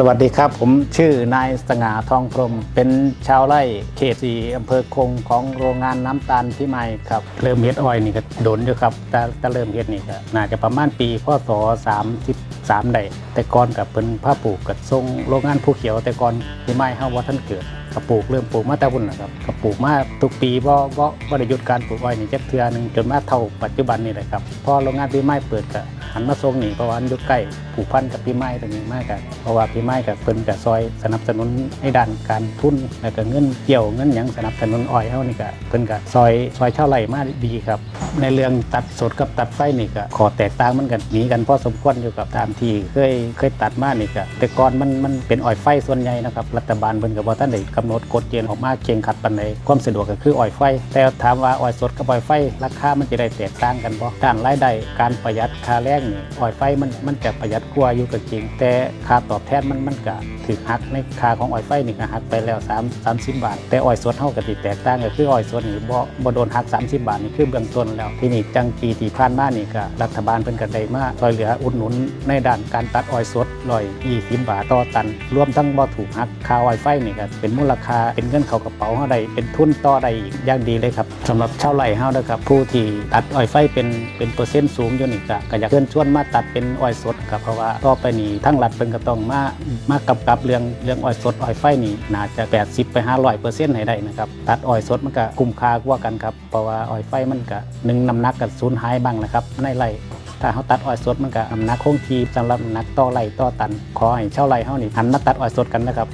สวัสดีครับ ผมชื่อนายสง่าทองพรม เป็นชาวไร่เขตสีอำเภอคงของโรงงานน้ำตาลพิมายครับ เริ่มเฮ็ดอ้อยนี่ก็โดนอยู่ครับ แต่แต่เริ่มเฮ็ดนี่ก็น่าจะประมาณปีพศ33ได้แต่ก่อนกับเป็นผ้าปลูกกับทรงโรงงานผู้เขียว แต่ก่อนพิมายเฮาว่าท่านเกิดก็ปลูกเริ่มปลูกมาแต่บุญนะครับก็ปลูกมาทุกปีบ่บ่บ่ได้หยุดการปลูกอ้อยนี่จักเทื่อหนึงจนมาเท่าปัจจุบันนี่แหละครับพอโรงงานพิมายเปิดก็ หันมาทรงนี่เพราะว่ามันอยู่ใกล้ผูกพันกับพี่ไม้ตรงนี้มากกันเพราะว่าพิมายกับเพิ่นกับซอยสนับสนุนให้ด้านการทุนแล้วก็เงินเกี่ยวเงินหยังสนับสนุนอ้อยเฮานี่ก็เพิ่นก็ซอยซอยชาวไร่มาดีครับ ในเรื่องตัดสดกับตัดไฟนี่ก็ขอแตกต่างมันกันหนีกันพอสมควรอยู่กับตามที่เคยเคยตัดมานี่ก็แต่ก่อนมันมันเป็นอ้อยไฟส่วนใหญ่นะครับรัฐบาลเพิ่นก็บ่ทันได้กำหนดกฎเกณฑ์ออกมาเก่งขัดปานใดความสะดวกก็คืออ้อยไฟ แต่ถามว่าอ้อยสดกับอ้อยไฟ ราคามันจะได้แตกต่างกันบ่ด้านรายได้การประหยัดค่าแรงนี่อ้อยไฟมันมันจะประหยัดกว่าอยู่ก็จริง แต่ค่าตอบแทนมันมันก็ถูกหักในค่าของอ้อยไฟนี่ก็หักไปแล้ว3 30 บาท แต่อ้อยสดเฮาก็สิแตกต่างก็คืออ้อยสดนี่บ่บ่โดนหัก 30 บาทนี่คือเบื้องต้นแล้วที่นี้จังปีที่ผ่านมานี่ก็รัฐบาลเพิ่นก็ได้มาช่วยเหลืออุดหนุนในด้านการตัดอ้อยสด120บาทต่อตัน รวมทั้งบ่ถูกหักค่าอ้อยไฟนี่ก็เป็นมูลค่าเป็นเงินเข้ากระเป๋าเฮาได้เป็นทุนต่อได้อีกอย่างดีเลยครับสำหรับชาวไร่เฮานะครับผู้ที่ตัดอ้อยไฟเป็นเป็นเปอร์เซ็นต์สูงอยู่นี่ก็ก็อยากเชิญชวนมาตัดเป็นอ้อยสดครับเพราะว่าต่อไปนี้ทั้งรัฐเพิ่นก็ต้องมามากำกับเรื่องเรื่องอ้อยสดอ้อยไฟนี่น่าจะ 80 ไป500%ให้ได้นะครับตัดอ้อยสดมันก็คุ้มค่ากว่ากันครับเพราะว่าอ้อยไฟมันก็หนึ่งน้ำหนักกับสูญหายบ้างนะครับในไร่ถ้าเขาตัดอ้อยสดมันก็น้ำหนักคงทีสำหรับน้ำหนักต่อไร่ต่อตัน ขอให้ชาวไร่เขานี่หันมาตัดอ้อยสดกันนะครับ